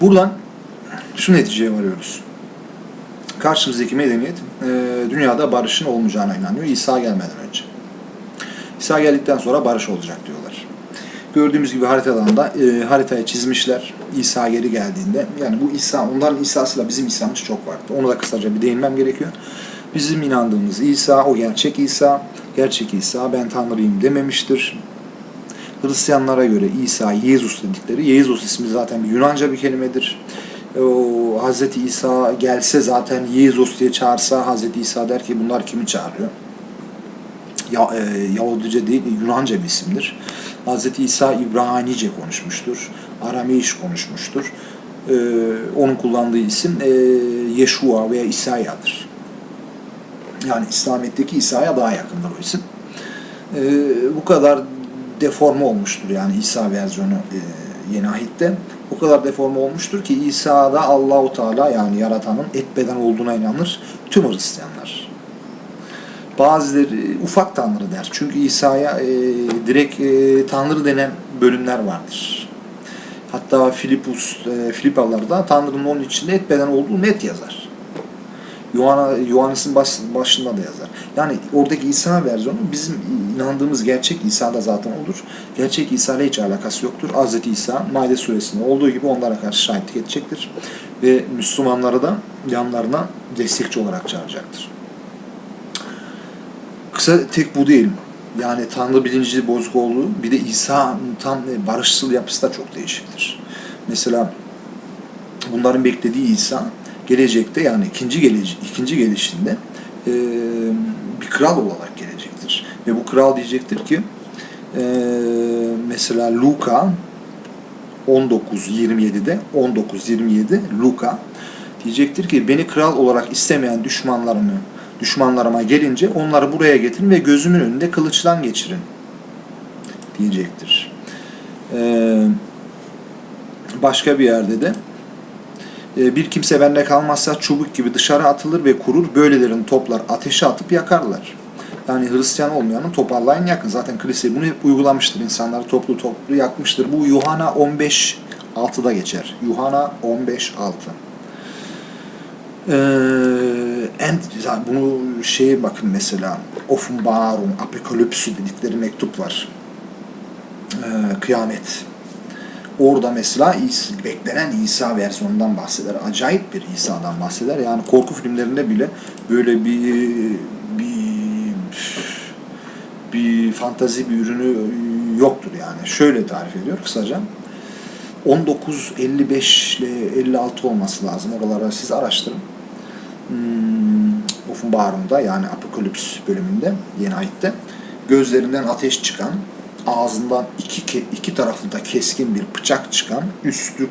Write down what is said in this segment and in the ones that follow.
Buradan şu neticeye varıyoruz. Karşımızdaki medeniyet e, dünyada barışın olmayacağına inanıyor İsa gelmeden önce. İsa geldikten sonra barış olacak diyorlar. Gördüğümüz gibi haritadan da e, haritayı çizmişler. İsa geri geldiğinde. Yani bu İsa, onların İsa'sıyla bizim İsa'mız çok farklı. Onu da kısaca bir değinmem gerekiyor. Bizim inandığımız İsa, o gerçek İsa. Gerçek İsa ben Tanrıyım dememiştir. Hristiyanlara göre İsa, Yezus dedikleri, Yezus ismi zaten bir Yunanca bir kelimedir. O Hazreti İsa gelse zaten Yezus diye çağırsa Hazreti İsa der ki bunlar kimi çağırıyor? Ya, e, Yahudice değil, Yunanca bir isimdir. Hazreti İsa İbranice konuşmuştur. Arameiş konuşmuştur. E, onun kullandığı isim e, Yeşua veya İsa'yadır. Yani İslamiyet'teki İsa'ya daha yakındır o isim. E, bu kadar deforme olmuştur yani İsa versiyonu e, yeni ahitte. O kadar deforme olmuştur ki İsa'da Allahu Teala yani yaratanın et beden olduğuna inanır tüm Hristiyanlar. Bazıları ufak tanrı der. Çünkü İsa'ya e, direkt e, tanrı denen bölümler vardır. Hatta Filipus, e, Filipalılarda Tanrı'nın onun içinde et beden olduğu net yazar. Yohana, Yohannes'in baş, başında da yazar. Yani oradaki İsa versiyonu bizim inandığımız gerçek İsa'da zaten olur. Gerçek İsa ile hiç alakası yoktur. Hz. İsa Maide suresinde olduğu gibi onlara karşı şahitlik edecektir. Ve Müslümanları da yanlarına destekçi olarak çağıracaktır. Kısa tek bu değil. Yani Tanrı bilinci bozuk olduğu bir de İsa'nın tam barışçıl yapısı da çok değişiktir. Mesela bunların beklediği İsa gelecekte yani ikinci gelece ikinci gelişinde e, bir kral olarak gelecektir. Ve bu kral diyecektir ki e, mesela Luka 19.27'de 19.27 Luka diyecektir ki beni kral olarak istemeyen düşmanlarımı düşmanlarıma gelince onları buraya getirin ve gözümün önünde kılıçtan geçirin diyecektir. Ee, başka bir yerde de bir kimse bende kalmazsa çubuk gibi dışarı atılır ve kurur. Böylelerini toplar ateşe atıp yakarlar. Yani Hristiyan olmayanı toparlayın yakın. Zaten kilise bunu hep uygulamıştır. İnsanları toplu toplu yakmıştır. Bu Yuhana 15 6'da geçer. Yuhana 15 6. Ee, en bunu şeye bakın mesela Offenbarung, Apokalipsi dedikleri mektup var. Ee, kıyamet. Orada mesela beklenen İsa versiyonundan bahseder. Acayip bir İsa'dan bahseder. Yani korku filmlerinde bile böyle bir bir bir fantazi bir ürünü yoktur yani. Şöyle tarif ediyor kısaca. 1955 ile 56 olması lazım. Oralara siz araştırın. Hmm, Offenbarung'da yani Apokalips bölümünde yeni ayette gözlerinden ateş çıkan, ağzından iki, iki tarafında keskin bir bıçak çıkan, üstü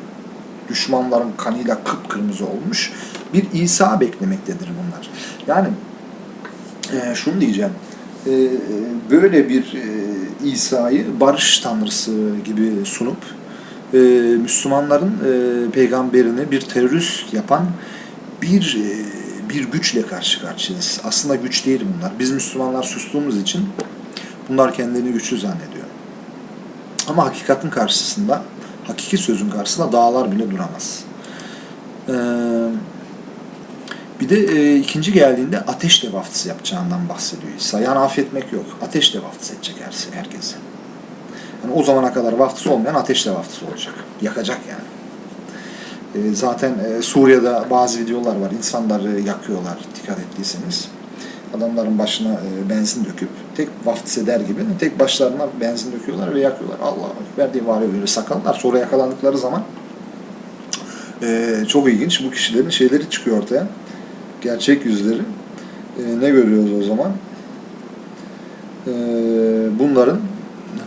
düşmanların kanıyla kıpkırmızı olmuş bir İsa beklemektedir bunlar. Yani e, şunu diyeceğim, e, böyle bir e, İsa'yı barış tanrısı gibi sunup e, Müslümanların e, peygamberini bir terörist yapan bir e, bir güçle karşı karşıyayız. Aslında güç değil bunlar. Biz Müslümanlar sustuğumuz için bunlar kendilerini güçlü zannediyor. Ama hakikatin karşısında, hakiki sözün karşısında dağlar bile duramaz. Ee, bir de e, ikinci geldiğinde ateş de vaftiz yapacağından bahsediyor İsa. Yani affetmek yok. Ateş de vaftiz edecek herkese. Yani o zamana kadar vaftiz olmayan ateş de vaftiz olacak. Yakacak yani. E, zaten e, Suriye'de bazı videolar var. İnsanları yakıyorlar dikkat ettiyseniz. Adamların başına e, benzin döküp tek vaftiz eder gibi tek başlarına benzin döküyorlar ve yakıyorlar. Allah verdiği var böyle sakallar. Sonra yakalandıkları zaman çok ilginç. Bu kişilerin şeyleri çıkıyor ortaya. Gerçek yüzleri. Ne görüyoruz o zaman? Bunların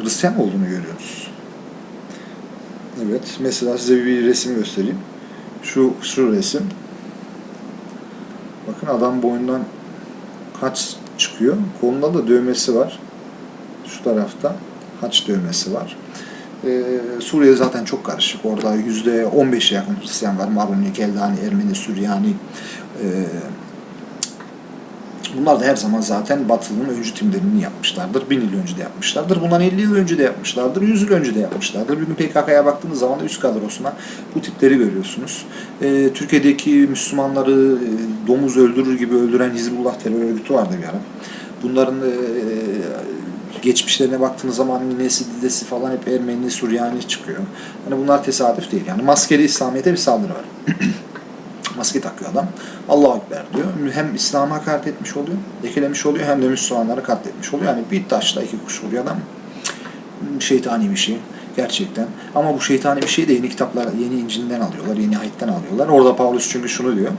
Hristiyan olduğunu görüyoruz. Evet. Mesela size bir resim göstereyim. Şu, şu resim. Bakın adam boyundan haç çıkıyor. Kolunda da dövmesi var. Şu tarafta haç dövmesi var. Ee, Suriye zaten çok karışık. Orada yüzde 15'e yakın Hristiyan var. Maruni, Keldani, Ermeni, Süryani, e, Bunlar da her zaman zaten Batılı'nın öncü timlerini yapmışlardır. Bin yıl önce de yapmışlardır. Bundan 50 yıl önce de yapmışlardır. 100 yıl önce de yapmışlardır. Bugün PKK'ya baktığınız zaman da üst kadrosuna bu tipleri görüyorsunuz. Ee, Türkiye'deki Müslümanları e, domuz öldürür gibi öldüren Hizbullah terör örgütü vardı bir ara. Bunların e, geçmişlerine baktığınız zaman ninesi, didesi falan hep Ermeni, Süryani çıkıyor. Yani bunlar tesadüf değil. Yani maskeli İslamiyet'e bir saldırı var. Maske takıyor adam. Allahu Ekber diyor. Hem İslam'a hakaret etmiş oluyor, lekelemiş oluyor hem de Müslümanları katletmiş oluyor. Yani bir taşla iki kuş vuruyor adam. Şeytani bir şey gerçekten. Ama bu şeytani bir şey de yeni kitaplar, yeni İncil'den alıyorlar, yeni ayetten alıyorlar. Orada Paulus çünkü şunu diyor.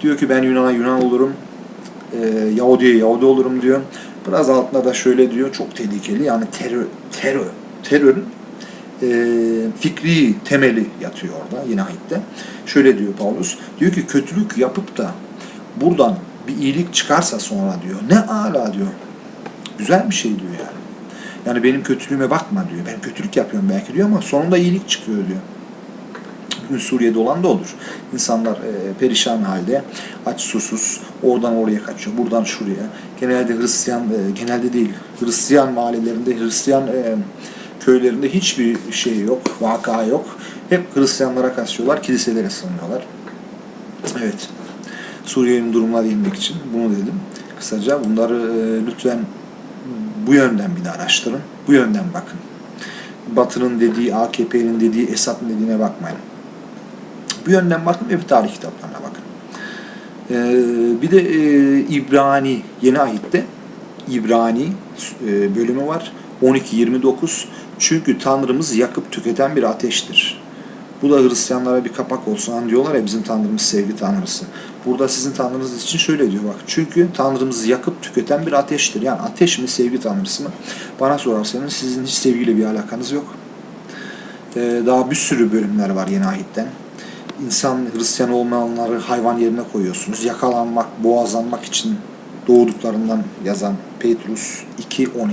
Diyor ki ben Yunan'a Yunan olurum, e, Yahudi'ye Yahudi olurum diyor. Biraz altında da şöyle diyor, çok tehlikeli. Yani terör, terör, terörün e, fikri temeli yatıyor orada yine ayette. Şöyle diyor Paulus, diyor ki kötülük yapıp da buradan bir iyilik çıkarsa sonra diyor, ne ala diyor. Güzel bir şey diyor yani. Yani benim kötülüğüme bakma diyor. Ben kötülük yapıyorum belki diyor ama sonunda iyilik çıkıyor diyor. Bugün Suriye'de olan da olur. İnsanlar e, perişan halde, aç susuz, oradan oraya kaçıyor, buradan şuraya. Genelde Hristiyan, e, genelde değil, Hristiyan mahallelerinde, Hristiyan e, köylerinde hiçbir şey yok, vaka yok. Hep Hristiyanlara kaçıyorlar, kiliselere sığınıyorlar. Evet, Suriye'nin durumuna değinmek için bunu dedim. Kısaca bunları e, lütfen bu yönden bir de araştırın. Bu yönden bakın. Batı'nın dediği, AKP'nin dediği, Esad'ın dediğine bakmayın. Bu yönden bakın ve bir tarih kitaplarına bakın. Ee, bir de e, İbrani, yeni ahitte İbrani e, bölümü var. 12-29 çünkü Tanrımız yakıp tüketen bir ateştir. Bu da Hristiyanlara bir kapak olsun. Hani diyorlar ya bizim Tanrımız sevgi Tanrısı. Burada sizin Tanrınız için şöyle diyor bak. Çünkü Tanrımızı yakıp tüketen bir ateştir. Yani ateş mi sevgi Tanrısı mı? Bana sorarsanız sizin hiç sevgiyle bir alakanız yok. Ee, daha bir sürü bölümler var yeni ayetten. İnsan Hristiyan olmayanları hayvan yerine koyuyorsunuz. Yakalanmak, boğazlanmak için doğduklarından yazan Petrus 2.12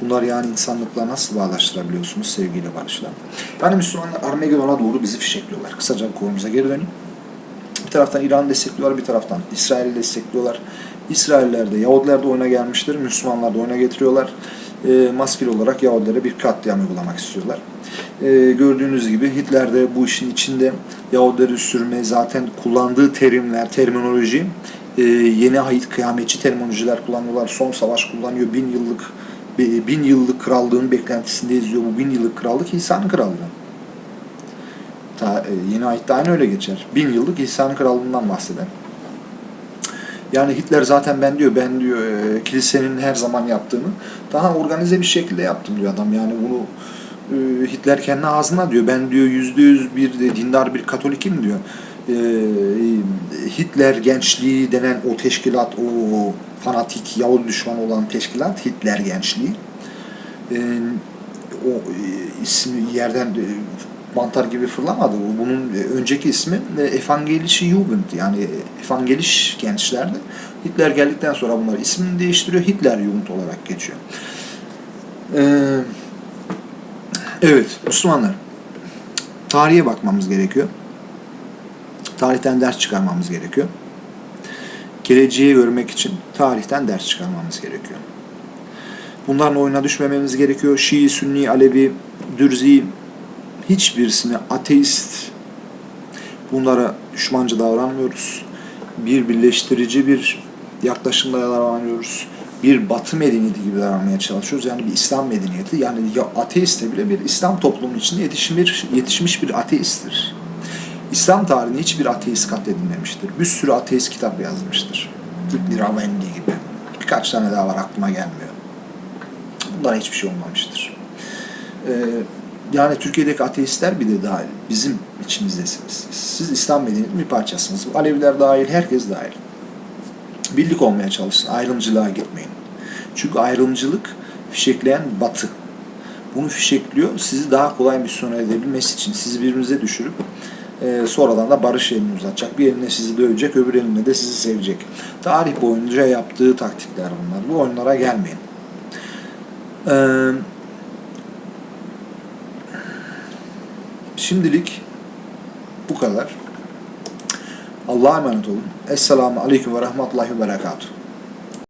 Bunlar yani insanlıkla nasıl bağlaştırabiliyorsunuz sevgiyle barışla? Yani Müslümanlar Armageddon'a doğru bizi fişekliyorlar. Kısaca konumuza geri döneyim. Bir taraftan İran destekliyorlar, bir taraftan İsrail'i destekliyorlar. İsrailler de Yahudiler de oyuna gelmiştir, Müslümanlar da oyuna getiriyorlar. E, maskeli olarak Yahudilere bir katliam uygulamak istiyorlar. E, gördüğünüz gibi Hitler de bu işin içinde Yahudileri sürme zaten kullandığı terimler, terminoloji e, yeni ait kıyametçi terminolojiler kullanıyorlar. Son savaş kullanıyor, bin yıllık bin yıllık krallığın beklentisinde izliyor. Bu bin yıllık krallık İsa'nın krallığı. Ta, e, yeni ayette aynı öyle geçer. Bin yıllık İsa'nın krallığından bahseder. Yani Hitler zaten ben diyor, ben diyor e, kilisenin her zaman yaptığını daha organize bir şekilde yaptım diyor adam. Yani bunu e, Hitler kendi ağzına diyor. Ben diyor yüzde yüz bir dindar bir katolikim diyor. Hitler gençliği denen o teşkilat, o fanatik Yahudi düşmanı olan teşkilat Hitler gençliği. E, o e, ismi yerden e, mantar gibi fırlamadı. Bunun önceki ismi Evangelische Jugend yani Evangeliş gençlerdi. Hitler geldikten sonra bunlar ismini değiştiriyor. Hitler Jugend olarak geçiyor. Ee, evet Müslümanlar tarihe bakmamız gerekiyor. Tarihten ders çıkarmamız gerekiyor. Geleceği görmek için tarihten ders çıkarmamız gerekiyor. Bunların oyuna düşmememiz gerekiyor. Şii, Sünni, Alevi, Dürzi hiçbirisine ateist bunlara düşmanca davranmıyoruz. Bir birleştirici bir yaklaşımla davranıyoruz. Bir batı medeniyeti gibi davranmaya çalışıyoruz. Yani bir İslam medeniyeti. Yani ya ateist bile bir İslam toplumunun içinde yetişmiş, yetişmiş bir ateisttir. İslam tarihinde hiçbir ateist katledilmemiştir. Bir sürü ateist kitap yazmıştır. İbn Ravendi gibi. Birkaç tane daha var aklıma gelmiyor. Bunlara hiçbir şey olmamıştır. Ee, yani Türkiye'deki ateistler bir de dahil. Bizim içimizdesiniz. Siz İslam medeniyetinin bir parçasınız. Aleviler dahil, herkes dahil. Birlik olmaya çalışın. Ayrımcılığa gitmeyin. Çünkü ayrımcılık fişekleyen batı. Bunu fişekliyor. Sizi daha kolay misyon edebilmesi için sizi birbirinize düşürüp e, sonradan da barış elini uzatacak. Bir eline sizi dövecek, öbür eline de sizi sevecek. Tarih boyunca yaptığı taktikler bunlar. Bu oyunlara gelmeyin. Eee Şimdilik bu kadar. Allah'a emanet olun. Esselamu Aleyküm ve Rahmetullahi ve Berekatuhu.